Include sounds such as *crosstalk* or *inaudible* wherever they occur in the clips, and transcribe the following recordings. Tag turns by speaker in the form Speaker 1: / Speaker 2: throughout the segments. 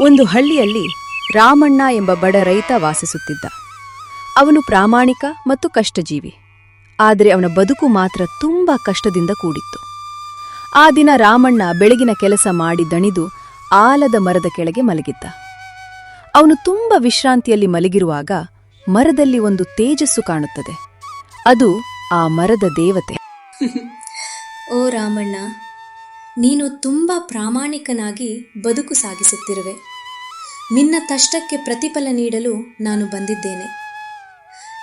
Speaker 1: ಒಂದು ಹಳ್ಳಿಯಲ್ಲಿ ರಾಮಣ್ಣ ಎಂಬ ಬಡ ರೈತ ವಾಸಿಸುತ್ತಿದ್ದ. ಅವನು ಪ್ರಾಮಾಣಿಕ ಮತ್ತು ಕಷ್ಟಜೀವಿ. ಆದರೆ ಅವನ ಬದುಕು ಮಾತ್ರ ತುಂಬಾ ಕಷ್ಟದಿಂದ ಕೂಡಿತ್ತು. ಆ ದಿನ ರಾಮಣ್ಣ ಬೆಳಗಿನ ಕೆಲಸ ಮಾಡಿ ದಣಿದು ಆಲದ ಮರದ ಕೆಳಗೆ ಮಲಗಿದ್ದ. ಅವನು ತುಂಬ ವಿಶ್ರಾಂತಿಯಲ್ಲಿ ಮಲಗಿರುವಾಗ ಮರದಲ್ಲಿ ಒಂದು ತೇಜಸ್ಸು ಕಾಣುತ್ತದೆ. ಅದು ಆ ಮರದ ದೇವತೆ. *laughs*
Speaker 2: ಓ ರಾಮಣ್ಣ ನೀನು ತುಂಬ ಪ್ರಾಮಾಣಿಕನಾಗಿ ಬದುಕು ಸಾಗಿಸುತ್ತಿರುವೆ. ನಿನ್ನ ಕಷ್ಟಕ್ಕೆ ಪ್ರತಿಫಲ ನೀಡಲು ನಾನು ಬಂದಿದ್ದೇನೆ.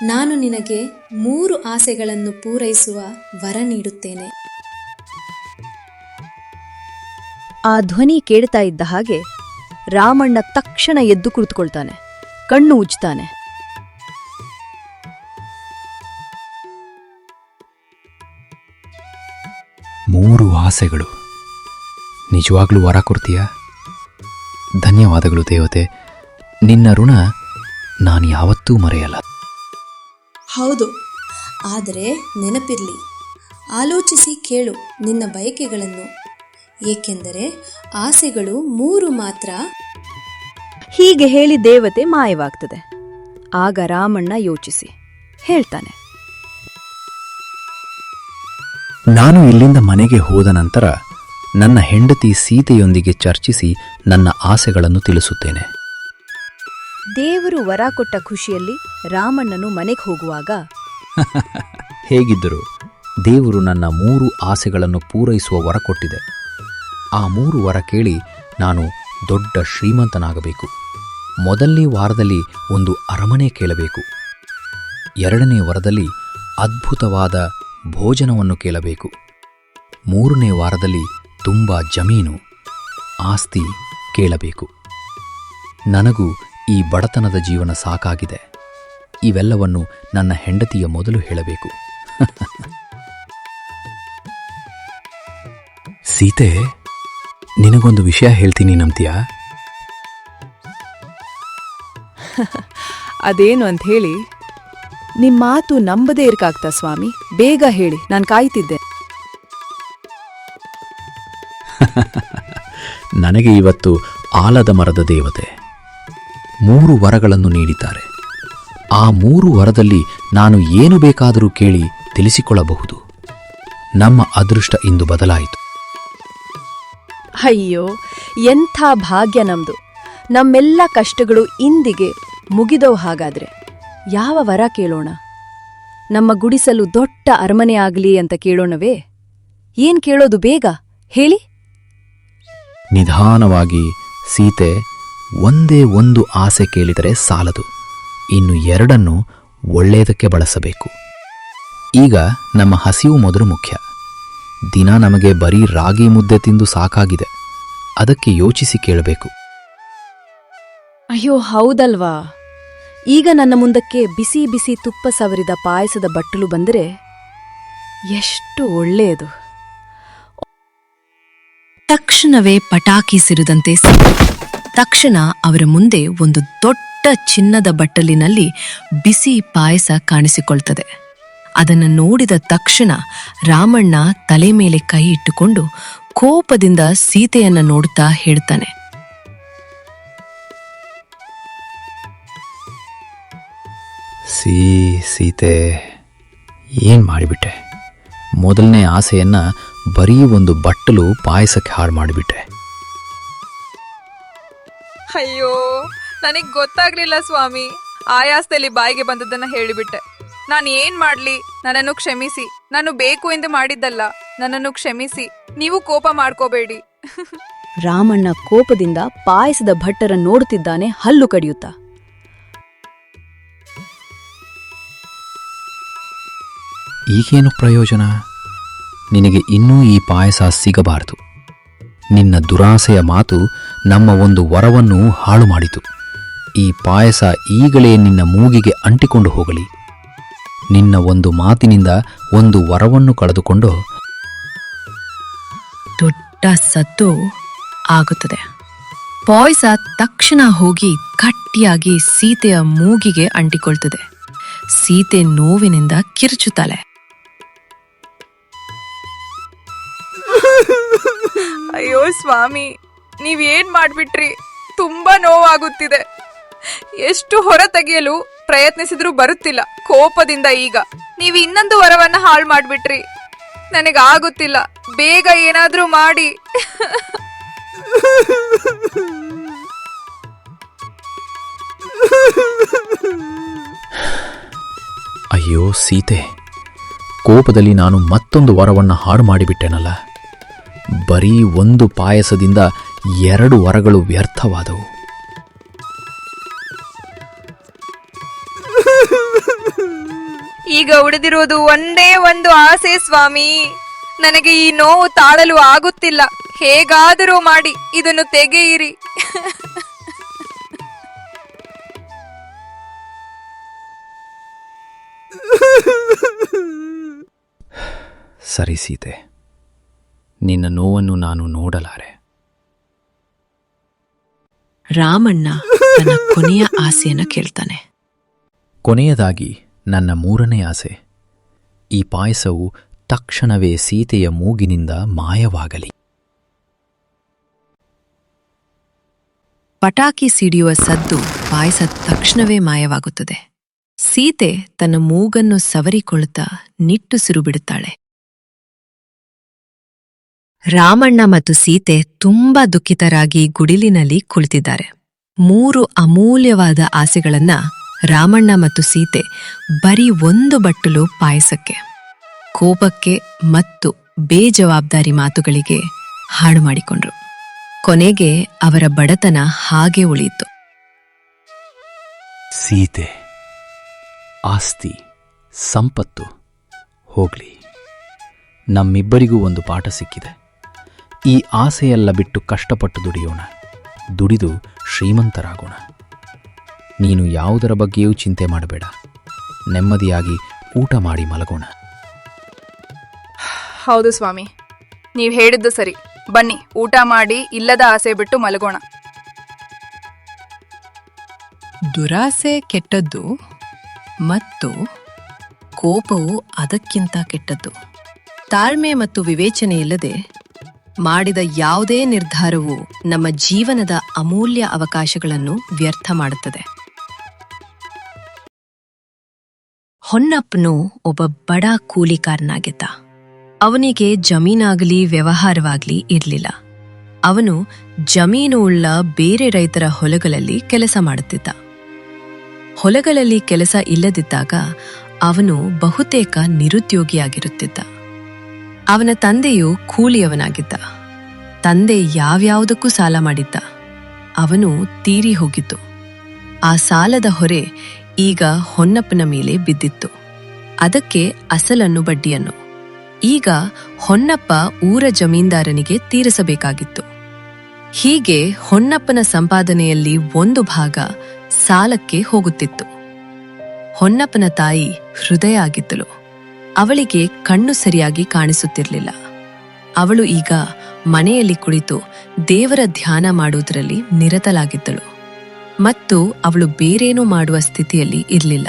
Speaker 2: ನಾನು ನಿನಗೆ ಮೂರು ಆಸೆಗಳನ್ನು ಪೂರೈಸುವ ವರ ನೀಡುತ್ತೇನೆ.
Speaker 1: ಆ ಧ್ವನಿ ಕೇಳ್ತಾ ಇದ್ದ ಹಾಗೆ ರಾಮಣ್ಣ ತಕ್ಷಣ ಎದ್ದು ಕುಳಿತುಕೊಳ್ತಾನೆ. ಕಣ್ಣು ಉಜ್ತಾನೆ
Speaker 3: ಮೂರು ಆಸೆಗಳು. ನಿಜವಾಗ್ಲೂ ವರ ಕೊಡ್ತೀಯ? ಧನ್ಯವಾದಗಳು ದೇವತೆ. ನಿನ್ನ ಋಣ ನಾನು ಯಾವತ್ತೂ ಮರೆಯಲ್ಲ.
Speaker 2: ಹೌದು. ಆದರೆ ನೆನಪಿರಲಿ. ಆಲೋಚಿಸಿ ಕೇಳು ನಿನ್ನ ಬಯಕೆಗಳನ್ನು. ಏಕೆಂದರೆ ಆಸೆಗಳು ಮೂರು ಮಾತ್ರ.
Speaker 1: ಹೀಗೆ ಹೇಳಿ ದೇವತೆ ಮಾಯವಾಗ್ತದೆ. ಆಗ ರಾಮಣ್ಣ ಯೋಚಿಸಿ. ಹೇಳ್ತಾನೆ.
Speaker 3: ನಾನು ಇಲ್ಲಿಂದ ಮನೆಗೆ ಹೋದ ನಂತರ ನನ್ನ ಹೆಂಡತಿ ಸೀತೆಯೊಂದಿಗೆ ಚರ್ಚಿಸಿ ನನ್ನ ಆಸೆಗಳನ್ನು ತಿಳಿಸುತ್ತೇನೆ.
Speaker 1: ದೇವರು ವರ ಕೊಟ್ಟ ಖುಷಿಯಲ್ಲಿ ರಾಮಣ್ಣನು ಮನೆಗೆ ಹೋಗುವಾಗ *laughs*
Speaker 3: ಹೇಗಿದ್ದರು ದೇವರು ನನ್ನ ಮೂರು ಆಸೆಗಳನ್ನು ಪೂರೈಸುವ ವರ ಕೊಟ್ಟಿದೆ. ಆ ಮೂರು ವರ ಕೇಳಿ ನಾನು ದೊಡ್ಡ ಶ್ರೀಮಂತನಾಗಬೇಕು. ಮೊದಲನೇ ವಾರದಲ್ಲಿ ಒಂದು ಅರಮನೆ ಕೇಳಬೇಕು. ಎರಡನೇ ವರದಲ್ಲಿ ಅದ್ಭುತವಾದ ಭೋಜನವನ್ನು ಕೇಳಬೇಕು. ಮೂರನೇ ವಾರದಲ್ಲಿ ತುಂಬ ಜಮೀನು ಆಸ್ತಿ ಕೇಳಬೇಕು. ನನಗೂ ಈ ಬಡತನದ ಜೀವನ ಸಾಕಾಗಿದೆ. ಇವೆಲ್ಲವನ್ನು ನನ್ನ ಹೆಂಡತಿಯ ಮೊದಲು ಹೇಳಬೇಕು. *laughs* ಸೀತೆ, ನಿನಗೊಂದು ವಿಷಯ ಹೇಳ್ತೀನಿ ನಂಬ್ತೀಯಾ? *laughs*
Speaker 1: ಅದೇನು ಅಂತ ಹೇಳಿ ನಿಮ್ಮ ಮಾತು ನಂಬದೇ ಇರ್ಕಾಗ್ತಾ ಸ್ವಾಮಿ. ಬೇಗ ಹೇಳಿ, ನಾನು ಕಾಯ್ತಿದ್ದೆ.
Speaker 3: ನನಗೆ ಇವತ್ತು ಆಲದ ಮರದ ದೇವತೆ. ಮೂರು ವರಗಳನ್ನು ನೀಡಿದ್ದಾರೆ. ಆ ಮೂರು ವರದಲ್ಲಿ ನಾನು ಏನು ಬೇಕಾದರೂ ಕೇಳಿ ತಿಳಿಸಿಕೊಳ್ಳಬಹುದು. ನಮ್ಮ ಅದೃಷ್ಟ ಇಂದು ಬದಲಾಯಿತು.
Speaker 1: ಅಯ್ಯೋ, ಎಂಥ ಭಾಗ್ಯ ನಮ್ದು. ನಮ್ಮೆಲ್ಲ ಕಷ್ಟಗಳು ಇಂದಿಗೆ ಮುಗಿದವು ಹಾಗಾದ್ರೆ. ಯಾವ ವರ ಕೇಳೋಣ? ನಮ್ಮ ಗುಡಿಸಲು ದೊಡ್ಡ ಅರಮನೆ ಆಗಲಿ ಅಂತ ಕೇಳೋಣವೇ? ಏನ್ ಕೇಳೋದು ಬೇಗ? ಹೇಳಿ.
Speaker 3: ನಿಧಾನವಾಗಿ ಸೀತೆ ಒಂದೇ ಒಂದು ಆಸೆ ಕೇಳಿದರೆ ಸಾಲದು. ಇನ್ನು ಎರಡನ್ನು ಒಳ್ಳೆಯದಕ್ಕೆ ಬಳಸಬೇಕು. ಈಗ ನಮ್ಮ ಹಸಿವು ಮೊದಲು ಮುಖ್ಯ. ದಿನ ನಮಗೆ ಬರೀ ರಾಗಿ ಮುದ್ದೆ ತಿಂದು ಸಾಕಾಗಿದೆ. ಅದಕ್ಕೆ ಯೋಚಿಸಿ ಕೇಳಬೇಕು.
Speaker 1: ಅಯ್ಯೋ, ಹೌದಲ್ವಾ? ಈಗ ನನ್ನ ಮುಂದಕ್ಕೆ ಬಿಸಿ ಬಿಸಿ ತುಪ್ಪ ಸವರಿದ ಪಾಯಸದ ಬಟ್ಟಲು ಬಂದರೆ ಎಷ್ಟು ಒಳ್ಳೆಯದು.
Speaker 4: ತಕ್ಷಣವೇ ಪಟಾಕಿ ಸಿರಿದಂತೆ ತಕ್ಷಣ ಅವರ ಮುಂದೆ ಒಂದು ದೊಡ್ಡ ಚಿನ್ನದ ಬಟ್ಟಲಿನಲ್ಲಿ ಬಿಸಿ ಪಾಯಸ ಕಾಣಿಸಿಕೊಳ್ತದೆ. ಅದನ್ನು ನೋಡಿದ ತಕ್ಷಣ ರಾಮಣ್ಣ ತಲೆ ಮೇಲೆ ಕೈ ಇಟ್ಟುಕೊಂಡು ಕೋಪದಿಂದ ಸೀತೆಯನ್ನ ನೋಡುತ್ತಾ ಹೇಳ್ತಾನೆ.
Speaker 3: ಸೀ, ಸೀತೆ, ಏನು ಮಾಡಿಬಿಟ್ಟೆ? ಮೊದಲನೇ ಆಸೆಯನ್ನ ಬರೀ ಒಂದು ಬಟ್ಟಲು ಪಾಯಸಕ್ಕೆ ಹಾಳು ಮಾಡಿಬಿಟ್ಟೆ
Speaker 5: ಅಯ್ಯೋ ನನಗ್ ಗೊತ್ತಾಗ್ಲಿಲ್ಲ ಸ್ವಾಮಿ. ಆಯಾಸದಲ್ಲಿ ಬಾಯಿಗೆ ಬಂದದ್ದನ್ನ ಹೇಳಿಬಿಟ್ಟೆ. ನಾನು ಏನ್ ಮಾಡ್ಲಿ? ನನ್ನನ್ನು ಕ್ಷಮಿಸಿ. ನಾನು ಬೇಕು ಎಂದು ಮಾಡಿದ್ದಲ್ಲ. ನನ್ನನ್ನು ಕ್ಷಮಿಸಿ. ನೀವು ಕೋಪ ಮಾಡ್ಕೋಬೇಡಿ.
Speaker 1: ರಾಮಣ್ಣ ಕೋಪದಿಂದ ಪಾಯಸದ ಭಟ್ಟರ ನೋಡುತ್ತಿದ್ದಾನೆ ಹಲ್ಲು ಕಡಿಯುತ್ತಾ.
Speaker 3: ಈಗೇನು ಪ್ರಯೋಜನ? ನಿನಗೆ ಇನ್ನೂ ಈ ಪಾಯಸ ಸಿಗಬಾರದು. ನಿನ್ನ ದುರಾಸೆಯ ಮಾತು ನಮ್ಮ ಒಂದು ವರವನ್ನು ಹಾಳು ಮಾಡಿತು ಈ ಪಾಯಸ ಈಗಲೇ ನಿನ್ನ ಮೂಗಿಗೆ ಅಂಟಿಕೊಂಡು ಹೋಗಲಿ. ನಿನ್ನ ಒಂದು ಮಾತಿನಿಂದ ಒಂದು ವರವನ್ನು ಕಳೆದುಕೊಂಡು
Speaker 4: ದೊಡ್ಡ ಸದ್ದು ಆಗುತ್ತದೆ. ಪಾಯಸ ತಕ್ಷಣ ಹೋಗಿ ಗಟ್ಟಿಯಾಗಿ ಸೀತೆಯ ಮೂಗಿಗೆ ಅಂಟಿಕೊಳ್ತದೆ. ಸೀತೆ ನೋವಿನಿಂದ ಕಿರುಚುತ್ತಾಳೆ.
Speaker 5: ಅಯ್ಯೋ ಸ್ವಾಮಿ ನೀವೇನ್ ಮಾಡ್ಬಿಟ್ರಿ? ತುಂಬಾ ನೋವಾಗುತ್ತಿದೆ. ಎಷ್ಟು ಹೊರ ತೆಗೆಯಲು ಪ್ರಯತ್ನಿಸಿದ್ರೂ ಬರುತ್ತಿಲ್ಲ ಕೋಪದಿಂದ ಈಗ. ನೀವು ಇನ್ನೊಂದು ವರವನ್ನ ಹಾಳು ಮಾಡ್ಬಿಟ್ರಿ. ನನಗಾಗುತ್ತಿಲ್ಲ, ಬೇಗ ಏನಾದ್ರೂ ಮಾಡಿ.
Speaker 3: ಅಯ್ಯೋ ಸೀತೆ, ಕೋಪದಲ್ಲಿ ನಾನು ಮತ್ತೊಂದು ವರವನ್ನು ಹಾಳು ಮಾಡಿಬಿಟ್ಟೆನಲ್ಲ? ಬರೀ ಒಂದು ಪಾಯಸದಿಂದ ಎರಡು ವರಗಳು ವ್ಯರ್ಥವಾದವು.
Speaker 5: ಈಗ ಉಳಿದಿರುವುದು ಒಂದೇ ಒಂದು ಆಸೆ ಸ್ವಾಮಿ. ನನಗೆ ಈ ನೋವು ತಾಳಲು ಆಗುತ್ತಿಲ್ಲ. ಹೇಗಾದರೂ ಮಾಡಿ ಇದನ್ನು ತೆಗೆಯಿರಿ.
Speaker 3: ಸರಿ ಸೀತೆ. ನಿನ್ನ ನೋವನ್ನು ನಾನು ನೋಡಲಾರೆ.
Speaker 4: ರಾಮಣ್ಣ ತನ್ನ ಕೊನೆಯ ಆಸೆಯನ್ನ ಕೇಳ್ತಾನೆ.
Speaker 3: ಕೊನೆಯದಾಗಿ ನನ್ನ ಮೂರನೇ ಆಸೆ ಈ ಪಾಯಸವು ತಕ್ಷಣವೇ ಸೀತೆಯ ಮೂಗಿನಿಂದ ಮಾಯವಾಗಲಿ.
Speaker 4: ಪಟಾಕಿ ಸಿಡಿಯುವ ಸದ್ದು ಪಾಯಸ ತಕ್ಷಣವೇ ಮಾಯವಾಗುತ್ತದೆ. ಸೀತೆ ತನ್ನ ಮೂಗನ್ನು ಸವರಿಕೊಳ್ಳುತ್ತಾ ನಿಟ್ಟುಸಿರು ಬಿಡುತ್ತಾಳೆ. ರಾಮಣ್ಣ ಮತ್ತು ಸೀತೆ ತುಂಬಾ ದುಃಖಿತರಾಗಿ ಗುಡಿಲಿನಲ್ಲಿ ಕುಳಿತಿದ್ದಾರೆ. ಮೂರು ಅಮೂಲ್ಯವಾದ ಆಸೆಗಳನ್ನ ರಾಮಣ್ಣ ಮತ್ತು ಸೀತೆ ಬರೀ ಒಂದು ಬಟ್ಟಲು ಪಾಯಸಕ್ಕೆ, ಕೋಪಕ್ಕೆ ಮತ್ತು ಬೇಜವಾಬ್ದಾರಿ ಮಾತುಗಳಿಗೆ ಹಾಳು ಮಾಡಿಕೊಂಡ್ರು. ಕೊನೆಗೆ ಅವರ ಬಡತನ ಹಾಗೆ ಉಳಿಯಿತು.
Speaker 3: ಸೀತೆ, ಆಸ್ತಿ, ಸಂಪತ್ತು ಹೋಗ್ಲಿ. ನಮ್ಮಿಬ್ಬರಿಗೂ ಒಂದು ಪಾಠ ಸಿಕ್ಕಿದೆ. ಈ ಆಸೆಯೆಲ್ಲ ಬಿಟ್ಟು ಕಷ್ಟಪಟ್ಟು ದುಡಿಯೋಣ. ದುಡಿದು ಶ್ರೀಮಂತರಾಗೋಣ. ನೀನು ಯಾವುದರ ಬಗ್ಗೆಯೂ ಚಿಂತೆ ಮಾಡಬೇಡ. ನೆಮ್ಮದಿಯಾಗಿ ಊಟ ಮಾಡಿ ಮಲಗೋಣ.
Speaker 5: ಹೌದು ಸ್ವಾಮಿ. ನೀವು ಹೇಳಿದ್ದು ಸರಿ. ಬನ್ನಿ ಊಟ ಮಾಡಿ ಇಲ್ಲದ ಆಸೆ ಬಿಟ್ಟು ಮಲಗೋಣ.
Speaker 4: ದುರಾಸೆ ಕೆಟ್ಟದ್ದು ಮತ್ತು ಕೋಪವು ಅದಕ್ಕಿಂತ ಕೆಟ್ಟದ್ದು. ತಾಳ್ಮೆ ಮತ್ತು ವಿವೇಚನೆ ಇಲ್ಲದೆ ಮಾಡಿದ ಯಾವುದೇ ನಿರ್ಧಾರವು ನಮ್ಮ ಜೀವನದ ಅಮೂಲ್ಯ ಅವಕಾಶಗಳನ್ನು ವ್ಯರ್ಥ ಮಾಡುತ್ತದೆ. ಹೊನ್ನಪ್ಪನು ಒಬ್ಬ ಬಡ ಕೂಲಿಕಾರನಾಗಿದ್ದ. ಅವನಿಗೆ ಜಮೀನಾಗಲಿ ವ್ಯವಹಾರವಾಗ್ಲಿ ಇರಲಿಲ್ಲ. ಅವನು ಜಮೀನು ಉಳ್ಳ ಬೇರೆ ರೈತರ ಹೊಲಗಳಲ್ಲಿ ಕೆಲಸ ಮಾಡುತ್ತಿದ್ದ. ಹೊಲಗಳಲ್ಲಿ ಕೆಲಸ ಇಲ್ಲದಿದ್ದಾಗ ಅವನು ಬಹುತೇಕ ನಿರುದ್ಯೋಗಿಯಾಗಿರುತ್ತಿದ್ದ. ಅವನ ತಂದೆಯು ಕೂಲಿಯವನಾಗಿದ್ದ. ತಂದೆ ಯಾವ್ಯಾವುದಕ್ಕೂ ಸಾಲ ಮಾಡಿದ್ದ. ಅವನು ತೀರಿ ಹೋಗಿತ್ತು. ಆ ಸಾಲದ ಹೊರೆ ಈಗ ಹೊನ್ನಪ್ಪನ ಮೇಲೆ ಬಿದ್ದಿತ್ತು. ಅದಕ್ಕೆ ಅಸಲನ್ನು ಬಡ್ಡಿಯನ್ನು. ಈಗ ಹೊನ್ನಪ್ಪ ಊರ ಜಮೀನ್ದಾರನಿಗೆ ತೀರಿಸಬೇಕಾಗಿತ್ತು. ಹೀಗೆ ಹೊನ್ನಪ್ಪನ ಸಂಪಾದನೆಯಲ್ಲಿ ಒಂದು ಭಾಗ ಸಾಲಕ್ಕೆ ಹೋಗುತ್ತಿತ್ತು. ಹೊನ್ನಪ್ಪನ ತಾಯಿ ಹೃದಯ ಆಗಿದ್ದಳು ಅವಳಿಗೆ ಕಣ್ಣು ಸರಿಯಾಗಿ ಕಾಣಿಸುತ್ತಿರಲಿಲ್ಲ. ಅವಳು ಈಗ ಮನೆಯಲ್ಲಿ ಕುಳಿತು ದೇವರ ಧ್ಯಾನ ಮಾಡುವುದರಲ್ಲಿ ನಿರತಲಾಗಿದ್ದಳು ಮತ್ತು ಅವಳು ಬೇರೇನೂ ಮಾಡುವ ಸ್ಥಿತಿಯಲ್ಲಿ ಇರಲಿಲ್ಲ.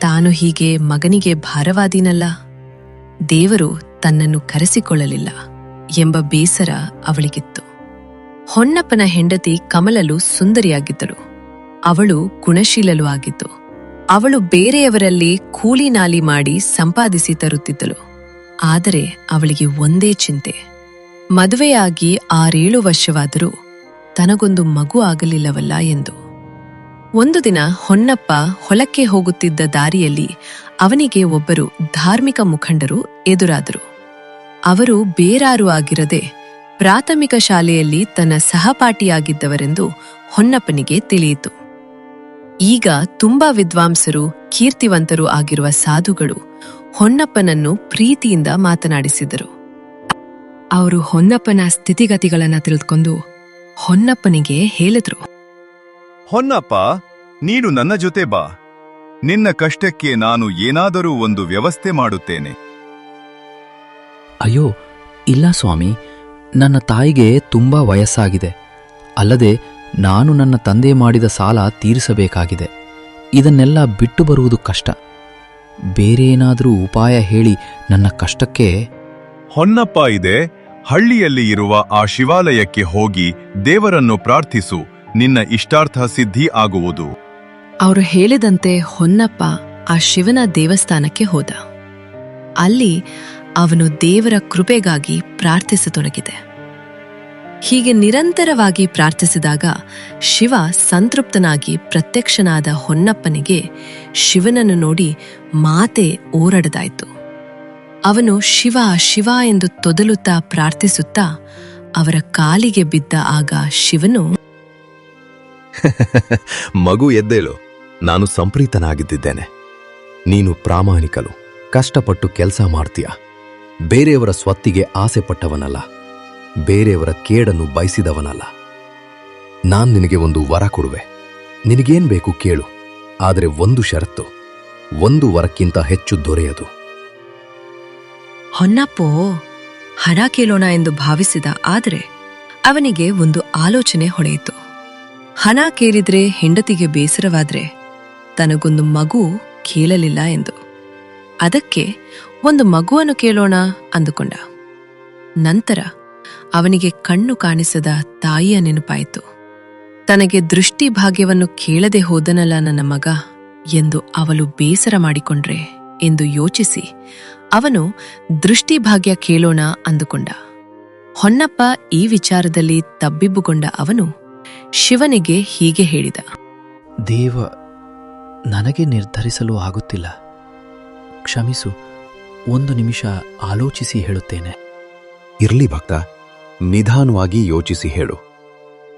Speaker 4: ತಾನು ಹೀಗೆ ಮಗನಿಗೆ ಭಾರವಾದೀನಲ್ಲ. ದೇವರು ತನ್ನನ್ನು ಕರೆಸಿಕೊಳ್ಳಲಿಲ್ಲ ಎಂಬ ಬೇಸರ ಅವಳಿಗಿತ್ತು. ಹೊನ್ನಪ್ಪನ ಹೆಂಡತಿ ಕಮಲಲು ಸುಂದರಿಯಾಗಿದ್ದಳು. ಅವಳು ಗುಣಶೀಲಲು ಆಗಿದ್ದು ಅವಳು ಬೇರೆಯವರಲ್ಲಿ ಕೂಲಿ ನಾಲಿ ಮಾಡಿ ಸಂಪಾದಿಸಿ ತರುತ್ತಿದ್ದಳು. ಆದರೆ ಅವಳಿಗೆ ಒಂದೇ ಚಿಂತೆ. ಮದುವೆಯಾಗಿ ಆರೇಳು ವರ್ಷವಾದರೂ ತನಗೊಂದು ಮಗು ಆಗಲಿಲ್ಲವಲ್ಲ ಎಂದು. ಒಂದು ದಿನ ಹೊನ್ನಪ್ಪ ಹೊಲಕ್ಕೆ ಹೋಗುತ್ತಿದ್ದ ದಾರಿಯಲ್ಲಿ ಅವನಿಗೆ ಒಬ್ಬರು ಧಾರ್ಮಿಕ ಮುಖಂಡರು ಎದುರಾದರು. ಅವರು ಬೇರಾರು ಆಗಿರದೆ ಪ್ರಾಥಮಿಕ ಶಾಲೆಯಲ್ಲಿ ತನ್ನ ಸಹಪಾಠಿಯಾಗಿದ್ದವರೆಂದು ಹೊನ್ನಪ್ಪನಿಗೆ ತಿಳಿಯಿತು. ಈಗ ತುಂಬಾ ವಿದ್ವಾಂಸರು ಕೀರ್ತಿವಂತರು ಆಗಿರುವ ಸಾಧುಗಳು ಹೊನ್ನಪ್ಪನನ್ನು ಪ್ರೀತಿಯಿಂದ ಮಾತನಾಡಿಸಿದರು. ಅವರು ಹೊನ್ನಪ್ಪನ ಸ್ಥಿತಿಗತಿಗಳನ್ನ ತಿಳಿದುಕೊಂಡು ಹೊನ್ನಪ್ಪನಿಗೆ ಹೇಳಿದ್ರು.
Speaker 6: ಹೊನ್ನಪ್ಪ ನೀನು ನನ್ನ ಜೊತೆ ಬಾ. ನಿನ್ನ ಕಷ್ಟಕ್ಕೆ ನಾನು ಏನಾದರೂ ಒಂದು ವ್ಯವಸ್ಥೆ ಮಾಡುತ್ತೇನೆ.
Speaker 3: ಅಯ್ಯೋ ಇಲ್ಲ ಸ್ವಾಮಿ. ನನ್ನ ತಾಯಿಗೆ ತುಂಬಾ ವಯಸ್ಸಾಗಿದೆ. ಅಲ್ಲದೆ ನಾನು ನನ್ನ ತಂದೆ ಮಾಡಿದ ಸಾಲ ತೀರಿಸಬೇಕಾಗಿದೆ. ಇದನ್ನೆಲ್ಲ ಬಿಟ್ಟು ಬರುವುದು ಕಷ್ಟ. ಬೇರೆ ಏನಾದರೂ ಉಪಾಯ ಹೇಳಿ ನನ್ನ ಕಷ್ಟಕ್ಕೆ
Speaker 6: ಹೊನ್ನಪ್ಪ ಇದೆ ಹಳ್ಳಿಯಲ್ಲಿ ಇರುವ ಆ ಶಿವಾಲಯಕ್ಕೆ ಹೋಗಿ ದೇವರನ್ನು ಪ್ರಾರ್ಥಿಸು ನಿನ್ನ ಇಷ್ಟಾರ್ಥ ಸಿದ್ಧಿ ಆಗುವುದು.
Speaker 4: ಅವರು ಹೇಳಿದಂತೆ ಹೊನ್ನಪ್ಪ ಆ ಶಿವನ ದೇವಸ್ಥಾನಕ್ಕೆ ಹೋದ. ಅಲ್ಲಿ ಅವನು ದೇವರ ಕೃಪೆಗಾಗಿ ಪ್ರಾರ್ಥಿಸತೊಡಗಿದೆ. ಹೀಗೆ ನಿರಂತರವಾಗಿ ಪ್ರಾರ್ಥಿಸಿದಾಗ ಶಿವ ಸಂತೃಪ್ತನಾಗಿ ಪ್ರತ್ಯಕ್ಷನಾದ ಹೊನ್ನಪ್ಪನಿಗೆ ಶಿವನನ್ನು ನೋಡಿ ಮಾತೆ ಓರಡದಾಯ್ತು. ಅವನು ಶಿವ ಶಿವ ಎಂದು ತೊದಲುತ್ತಾ ಪ್ರಾರ್ಥಿಸುತ್ತಾ ಅವರ ಕಾಲಿಗೆ ಬಿದ್ದ ಆಗ ಶಿವನು *laughs*
Speaker 7: ಮಗು ಎದ್ದೇಳು, ನಾನು ಸಂಪ್ರೀತನಾಗಿದ್ದೇನೆ ನೀನು ಪ್ರಾಮಾಣಿಕಲು, ಕಷ್ಟಪಟ್ಟು ಕೆಲಸ ಮಾಡ್ತೀಯ. ಬೇರೆಯವರ ಸ್ವತ್ತಿಗೆ ಆಸೆ ಪಟ್ಟವನಲ್ಲ ಬೇರೆಯವರ ಕೇಡನ್ನು ಬಯಸಿದವನಲ್ಲ. ನಾನ್ ನಿನಗೆ ಒಂದು ವರ ಕೊಡುವೆ. ನಿನಗೇನ್ ಬೇಕು ಕೇಳು. ಆದರೆ ಒಂದು ಷರತ್ತು. ಒಂದು ವರಕ್ಕಿಂತ ಹೆಚ್ಚು ದೊರೆಯದು.
Speaker 4: ಹೊನ್ನಪ್ಪೋ ಹಣ ಕೇಳೋಣ ಎಂದು ಭಾವಿಸಿದ ಆದರೆ ಅವನಿಗೆ ಒಂದು ಆಲೋಚನೆ ಹೊಳೆಯಿತು. ಹಣ ಕೇಳಿದ್ರೆ ಹೆಂಡತಿಗೆ ಬೇಸರವಾದ್ರೆ ತನಗೊಂದು ಮಗು ಕೇಳಲಿಲ್ಲ ಎಂದು. ಅದಕ್ಕೆ ಒಂದು ಮಗುವನ್ನು ಕೇಳೋಣ ಅಂದುಕೊಂಡ. ನಂತರ ಅವನಿಗೆ ಕಣ್ಣು ಕಾಣಿಸದ ತಾಯಿಯ ನೆನಪಾಯಿತು. ತನಗೆ ದೃಷ್ಟಿ ಭಾಗ್ಯವನ್ನು ಕೇಳದೆ ಹೋದನಲ್ಲ ನನ್ನ ಮಗ ಎಂದು ಅವಳು ಬೇಸರ ಮಾಡಿಕೊಂಡ್ರೆ ಎಂದು ಯೋಚಿಸಿ ಅವನು ದೃಷ್ಟಿಭಾಗ್ಯ ಕೇಳೋಣ ಅಂದುಕೊಂಡ. ಹೊನ್ನಪ್ಪ ಈ ವಿಚಾರದಲ್ಲಿ ತಬ್ಬಿಬ್ಬುಗೊಂಡ ಅವನು ಶಿವನಿಗೆ ಹೀಗೆ ಹೇಳಿದ.
Speaker 3: ದೇವ ನನಗೆ ನಿರ್ಧರಿಸಲು ಆಗುತ್ತಿಲ್ಲ. ಕ್ಷಮಿಸು ಒಂದು ನಿಮಿಷ ಆಲೋಚಿಸಿ ಹೇಳುತ್ತೇನೆ.
Speaker 7: ಇರ್ಲಿ ಭಕ್ತ ನಿಧಾನವಾಗಿ ಯೋಚಿಸಿ ಹೇಳು.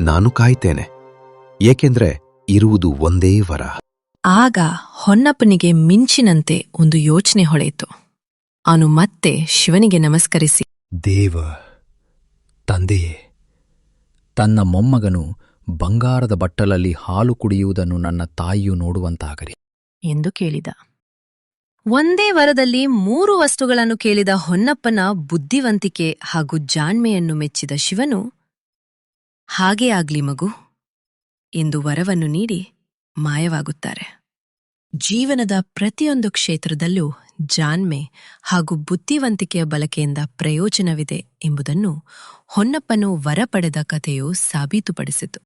Speaker 7: ನಾನು ಕಾಯ್ತೇನೆ. ಏಕೆಂದ್ರೆ ಇರುವುದು ಒಂದೇ ವರ.
Speaker 4: ಆಗ ಹೊನ್ನಪ್ಪನಿಗೆ ಮಿಂಚಿನಂತೆ ಒಂದು ಯೋಚನೆ ಹೊಳೆಯಿತು. ಅವನು ಮತ್ತೆ ಶಿವನಿಗೆ ನಮಸ್ಕರಿಸಿ
Speaker 3: ದೇವ ತಂದೆಯೇ ತನ್ನ ಮೊಮ್ಮಗನು ಬಂಗಾರದ ಬಟ್ಟಲಲ್ಲಿ ಹಾಲು ಕುಡಿಯುವುದನ್ನು ನನ್ನ ತಾಯಿಯು ನೋಡುವಂತಾಗಲಿ.
Speaker 4: ಎಂದು ಕೇಳಿದ. ಒಂದೇ ವರದಲ್ಲಿ ಮೂರು ವಸ್ತುಗಳನ್ನು ಕೇಳಿದ ಹೊನ್ನಪ್ಪನ ಬುದ್ಧಿವಂತಿಕೆ ಹಾಗೂ ಜಾಣ್ಮೆಯನ್ನು ಮೆಚ್ಚಿದ ಶಿವನು, ಹಾಗೇ ಆಗ್ಲಿ ಮಗು ಎಂದು ವರವನ್ನು ನೀಡಿ ಮಾಯವಾಗುತ್ತಾರೆ. ಜೀವನದ ಪ್ರತಿಯೊಂದು ಕ್ಷೇತ್ರದಲ್ಲೂ ಜಾಣ್ಮೆ ಹಾಗೂ ಬುದ್ಧಿವಂತಿಕೆಯ ಬಳಕೆಯಿಂದ ಪ್ರಯೋಜನವಿದೆ ಎಂಬುದನ್ನು ಹೊನ್ನಪ್ಪನು ವರ ಪಡೆದ ಕಥೆಯು ಸಾಬೀತುಪಡಿಸಿತು.